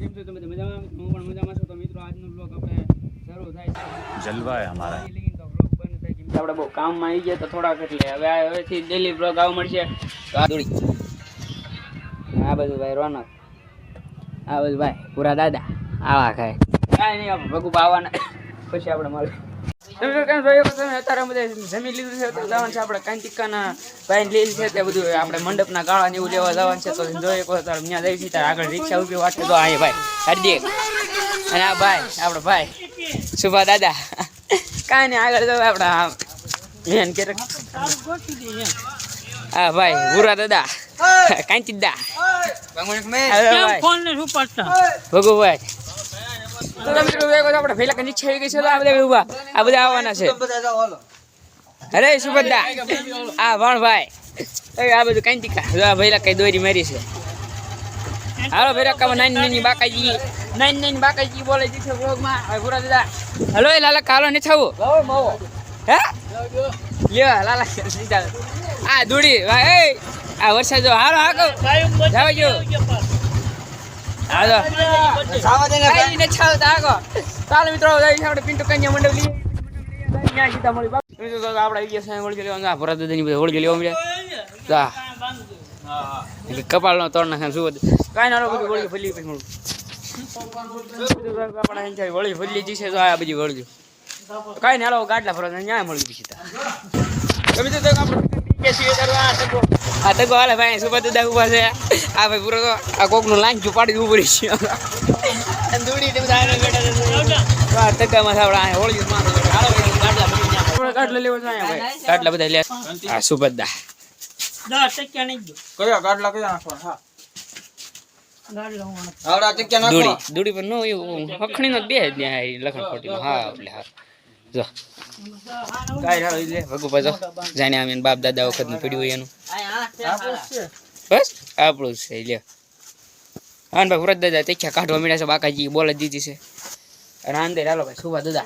કેમ છો? તમે મજામાં? હું પણ મજામાં છું. તો મિત્રો આજનો બ્લોગ આપણે શરૂ થાય છે. જલવા હે અમારા આપણે બહુ કામમાં આવી ગયા તો થોડાક એટલે હવે આ હવેથી ડેલી બ્લોગ આવો મળશે. આ દોડી. આ બધું ભાઈ રોનક. આ બધું ભાઈ પૂરા દાદા. આવા ખાય. કાંઈ નહીં આપણે ભગુ આવવાના. પછી આપણે મળીએ તમે કેમ જોયું કે તમે અત્યારે બધે જમી લીધું છે તો જવાનું છે આપણે કાંતિકાના ભાઈ લીલ છે તે બધું આપણે મંડપના ગાળા ને એવું લેવા જવાનું છે તો જોઈએ કોઈ તારે ત્યાં જઈ છીએ આગળ રિક્ષા ઊભી વાટે તો આ ભાઈ હાર્દિક. અને આ ભાઈ આપણો ભાઈ સુભા દાદા. કાંઈ નહીં આગળ જો આપણે આ કે હા ભાઈ ભૂરા દાદા કાંતિ દા ભગુભાઈ. તો તમે તો આપણે છે આ બધા આવવાના છે. અરે, સુભદ્રા. આ ભણભાઈ એ, આ બધું કાંતિકા જો આ કઈ દોરી મારી છે. હાલો ભૈરા કામ નાની નાની બાકાજી. નાની નાની બાકાજી બોલે છે બ્લોગમાં હવે પૂરા દાદા. હલો, એ કાલો નહીં થવું. હે? લ્યો, લાલા આ દૂડી ભાઈ આ વરસાદ જો હાલો હાકો. જાવ હાલો કાઈ ને છાવ તાકો ચાલો મિત્રો આપણે પિન્ટુ કન્યા મંડળ લઈએ. જા કપાળ નો તોડ નાખે શું કાંઈ ના બધું વળગી ફરી પછી મળું. વળી ફલી જશે તો આ બધી વળગ્યું કાંઈ ના ગાડલા ફરવા ન્યાય મળી જશે તો આપણે આ તકો હાલે ભાઈ સુબહ દાદા ઊભા છે? આ ભાઈ પૂરો તો આ કોકનું લાંચું પાડી ઉભું રહી છે. તે બધા બધા લે. આ સુબદ્દા કયા ગાડલા કયા નાખવાના હા. દોડી દોડી પર નો એવું હખણી નો બે જ ત્યાં આ લખણ ખોટી હા એટલે હા. જો. કાઈ હાલો લે ભગુપા જો જાણે આમ બાપ દાદા વખતનું પડ્યું હોય એનું. બસ, આપણું છે લે હા, ને ભાઈ વ્રત દાદા તેખ્યા કાઢવા મળ્યા છે, બાકાજી બોલે દીધી છે. અને અંદર હાલો ભાઈ, સુભા દાદા.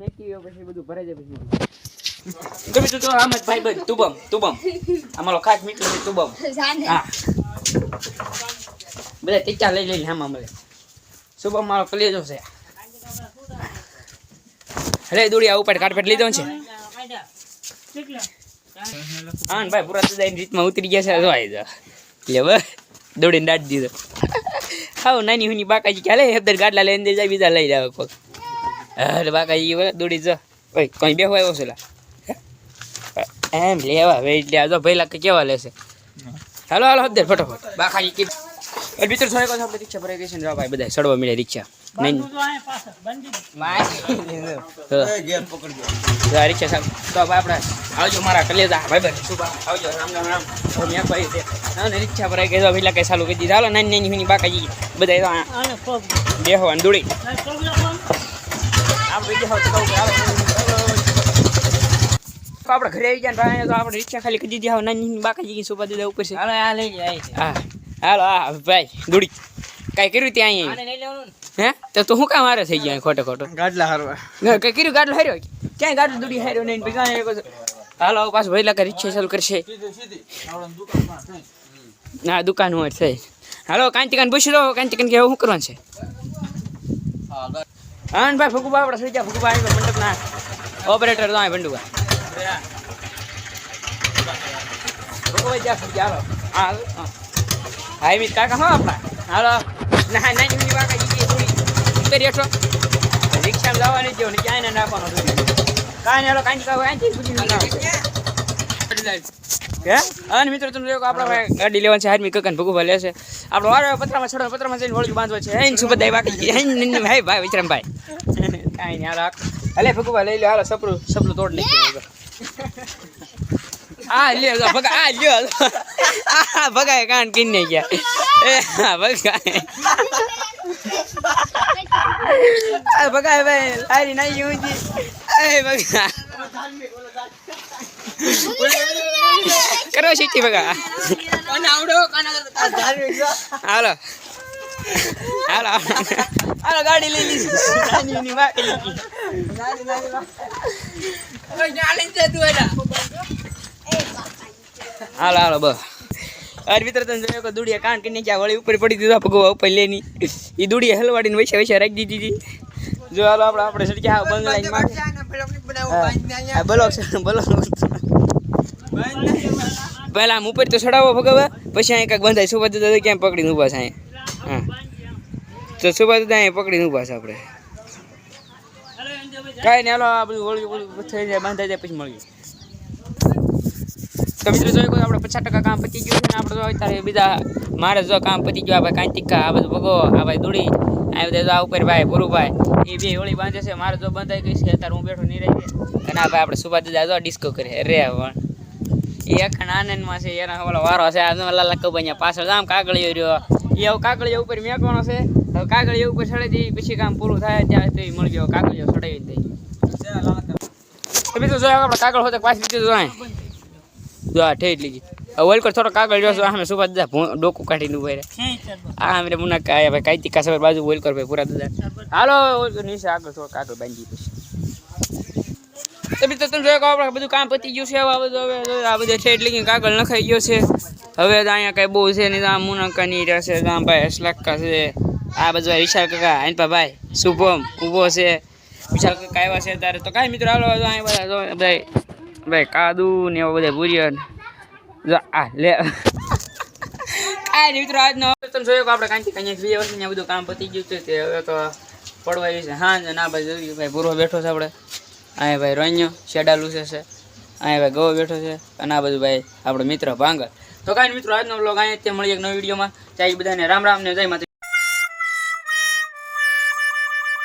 મેકી પછી બધું ભરાઈ જાય પછી તો તો આમ જ ભાઈ બંધ. તુબમ તુબમ અમારો ખાસ મિત્ર છે તુબમ હા. બધા ટીચા લઈ લઈને આમાં મળે. શુભમ મારો કલેજો છે. અરે દોડી આ ઉપર કાટપેટ લીધો છે. હા ભાઈ પૂરા દાદા એની રીતમાં ઉતરી ગયા છે જો આવી જા લે બસ દોડીને દાટ દીધો. હા નાની હુની બાકાજી કે હાલે હેબદર ગાડલા લઈને જાય બીજા લઈ જાવ કોક. અરે બાકાજી દોડી જા. ઓય કોઈ બેહો આવ્યો છે લા. એમ લેવા વેટ લે જો પહેલા કે કેવા લેશે હાલો હાલો હબદર ફટાફટ. બાકાજી કી અરે મિત્ર થોડીક વાર આપણે રિક્ષા ભરાઈ ગઈ છે ને ભાઈ બધા સડવા મળ્યા રિક્ષા. નહીં તો એ ઘેર પકડજો તો રિક્ષા સાહેબ તો આપણે આવજો મારા કલેજા ભાઈ ભાઈ સુબા આવજો રામ રામ રામ. મેં ભાઈ છે હા રિક્ષા ભરાઈ ગઈ તો પેલા કઈ ચાલુ કરી દીધા. હાલો નાની નાની હુની બાકાજી બધા બેહો અને દોડી. હોત તો કહું કે આપણે ઘરે આવી જાય ભાઈ તો આપણે રિક્ષા ખાલી કરી દીધી. હવે નાની બાકી બાકાજી સુબા દીધા ઉપર છે. હાલો આ લઈ જાય હા હાલો હા ભાઈ દોડી. કાંઈ કર્યું ત્યાં અહીં હે? તો તું શું કામ મારે થઈ ગયા ખોટો ખોટો? ગાડલા હારવા. કઈ કર્યું? ગાડલો હાર્યો? ક્યાંય ગાડલો દોડી હાર્યો નહીં? ભેગા હાલો આવું પાછું ભાઈ કરી રિક્ષા ચાલુ કરશે. ના દુકાન હોય થઈ હાલો કાંતિકાન પૂછી દો કાંતિકાન કે શું કરવાનું છે? હા ને ભાઈ ફગુબા આપણે થઈ ગયા. ફગુબા આવી ગયા મંડપના. ઓપરેટર તો આ ભંડુબા ફુકુબા જ્યાં સુધી હાલો હાલો હા હાઈ મિત કાકા હા આપણા હાલો ના નાની મિની વાકા ઈ થોડી ઉતરી હેઠો રિક્ષામાં જવાની જ ને ક્યાંય ના નાખવાનો કાંઈ હાલો કાંઈ કાંઈ કાંઈ સુધી હે અને મિત્રો તમે જોયો આપણા ગાડી લેવાની છે હાર્મી કકન ભગુભા લેશે આપણો વારો પતરામાં છોડો પતરામાં જઈને હોળી બાંધવા છે હૈન સુબદાઈ બાકી હેન નિન્ની ભાઈ ભાઈ વિક્રમભાઈ કાંઈ નહીં હાલો હલે ભગુભા લઈ લે હાલો સપરું સપરું તોડ નાખ્યું આ લ્યો ભગા આ લ્યો આ ભગાય કાન કિન્ને ગયા. એ ભગાય. આ ભગાય ભાઈ લારી નહીં ઊંચી એ ભગા. કરો સીટી ભગા. હાલો. હાલો. હાલો ગાડી લઈ લીધી. હાલો હાલો, બસ. અરે મિત્ર તમે જોયો કે દુડિયા કાન કરી નાખ્યા વળી ઉપર પડી દીધા ભગવા ઉપર લેની એ દુડિયા હલવાડીને વૈસે વૈસે રાખી દીધી જો હાલો, આપણે આપણે સડક્યા બંગલા બોલો બોલો પહેલા આમ ઉપર તો ચડાવો ભગવા, પછી અહીં કાંઈક બંધાય. સુભા દાદા ક્યાં પકડીને ઊભા છે અહીંયા હા. તો સુભા દાદા અહીંયા પકડીને ઊભા છે આપણે. કાંઈ હાલો, આ બધું હોળી હોળી થઈ જાય, બંધાઈ જાય, પછી મળ્યું મિત્રો જોઈ કોઈ આપણે પચાસ ટકા કામ પતી ગયું છે ને આપણે તો અત્યારે બીજા મારે જો કામ પતી ગયું, આ ભાઈ કાંતિકા, આ બધું ભગો, આ ભાઈ દોડી, આ બધા જો આ ઉપર ભાઈ ભુરુભાઈ એ બે હોળી બાંધે છે, મારે જો બંધાઈ ગઈ છે, અત્યારે હું બેઠો નહીં રહી અને ભાઈ આપણે સુભા દાદા જો ડિસ્કો કરે રે પણ એ અખંડ આનંદમાં છે, એના વારો છે, આ લાલા કબાઈયા પાછળ, આમ કાગળિયો રહ્યો. એ હવે કાગળિયો ઉપર મેકવાનો છે. હવે કાગળિયો ઉપર ચડી દઈ પછી કામ પૂરું થાય ત્યાં તો મળી ગયો કાગળિયો ચડાવી દઈ તો જોયા જો આપણે કાગળ હોતે પાછી બીજું જોઈએ જો આ ઠેઠ લીધી. હવે ઓલ કર થોડો કાગળ જોશું આમે સુભા દાદા ડોકું કાઢીને ઊભા રહે આ અમે મુના કાયા ભાઈ કાંઈ તીકા સવાર બાજુ ઓલ કર ભાઈ પૂરા દાદા. હાલો નીચે આગળ થોડો કાગળ બાંધી પછી તો મિત્રો તમે જોયો આપણે બધું કામ પતી ગયું છે આ બધું હવે આ બધું છે એટલે કે કાગળ નખાઈ ગયો છે. હવે અહીંયા કાંઈ બહુ છે નહીં આમ મુનાકાની રહેશે આમ ભાઈ અસલાક્કા છે. આ બાજુ વિશાલ કાકા આઈનપા ભાઈ શુભમ ઊભો છે. વિશાલ કાકા આવ્યા છે ત્યારે તો કાંઈ મિત્રો, હાલો અહીં બધા ભાઈ ભાઈ કાદુ ને એવા બધા ભૂરિયન ને. આ, લે. કાંઈ મિત્રો, આજનો તમે જોયો કે આપણે કાંઈથી કંઈક બે વર્ષ બધું કામ પતી ગયું છે તે હવે તો પડવા છે. હા ના ભાઈ, જોયું ભાઈ પૂરો બેઠો છે આપણે. અહીંયા ભાઈ રોન્યો શેડા છે છે. અહીંયા ભાઈ ગવો બેઠો છે અને આ બધું ભાઈ આપણો મિત્ર ભાંગર. તો કાંઈ મિત્રો, આજનો બ્લોગ અહીંયા જ તે મળીએ એક નવી વિડીયોમાં. ત્યાં બધાને રામ રામ ને જય માતા